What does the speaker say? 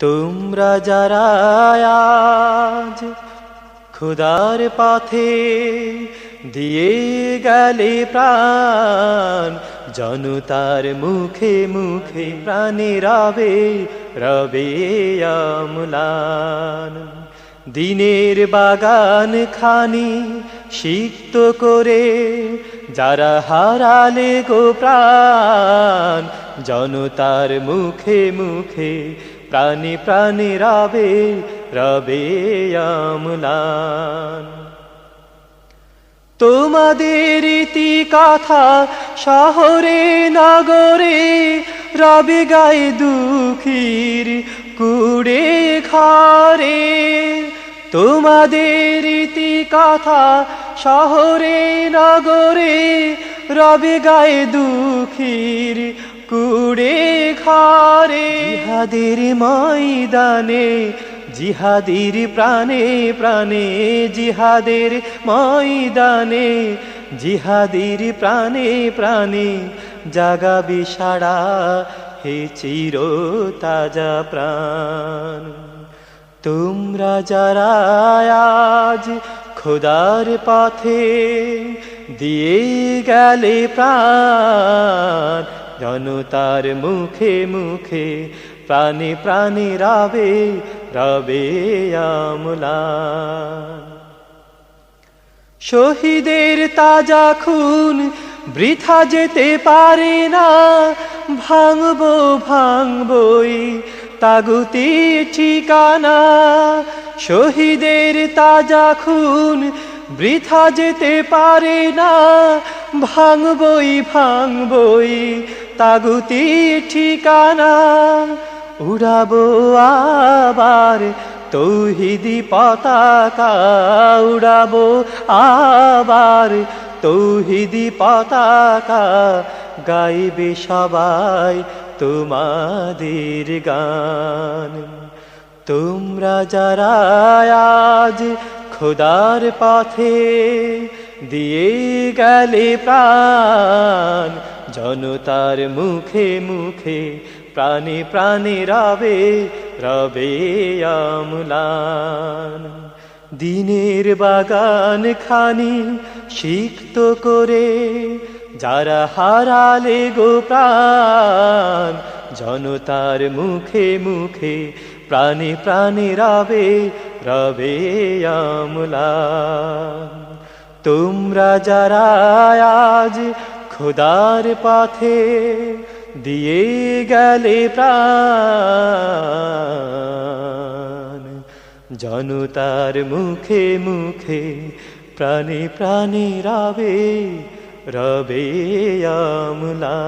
তোমরা যারা আজ খুদার পথে দিয়ে গেলে প্রাণ, জনতার মুখে মুখে প্রাণে রবে রবে আমলান। দিনের বাগান খানি সিক্ত করে, যারা হারালে গো প্রাণ, জনতার মুখে মুখে প্রাণী প্রাণী রবে রবে আমলান তোমাদের ইতি কথা শহরে, নগরে, রবে গায়ে দুঃখীর কুড়ে ঘরে। তোমাদের ইতি কথা শহরে, নগরে, রবে গায়ে দুঃখীর কুড়ে ঘরে। জিহাদের ময়দানে, জিহাদির প্রাণে প্রাণে জিহাদের ময়দানে। জিহাদির প্রাণে প্রাণে জাগাবি সাড়া হে চির তাজা প্রাণ। তোমরা যারা আজ খোদার পথে দিয়ে গেলে প্রাণ জনতার মুখে মুখে, প্রাণে প্রাণে রাবে, রবে আমলান শহীদের তাজা খুন বৃথা যেতে পারে না, ভাঙবো ভাঙবই তাগুতি ঠিকানা। শহীদের তাজা খুন বৃথা যেতে পারে না, ভাঙবই ভাঙবই তাগুতি ঠিকানা, উড়াবো আবার তৌহিদি পতাকা, উড়াবো আবার তৌহিদি পতাকা, গাইবে সবাই তোমাদের গান। তোমরা যারা আজ খোদার পথে দিয়ে গেলে প্রাণ জনতার মুখে মুখে প্রাণে প্রাণে রবে রবে আমলান দিনের বাগান খানি সিক্ত করে যারা হারালে গো প্রাণ জনতার মুখে মুখে প্রাণে প্রাণে রবে রবে আমলান তোমরা যারা আজ খোদার পাথে দিয়ে গেলে প্রাণ। জনতার মুখে মুখে প্রাণে প্রাণে রবে রবে আমলা।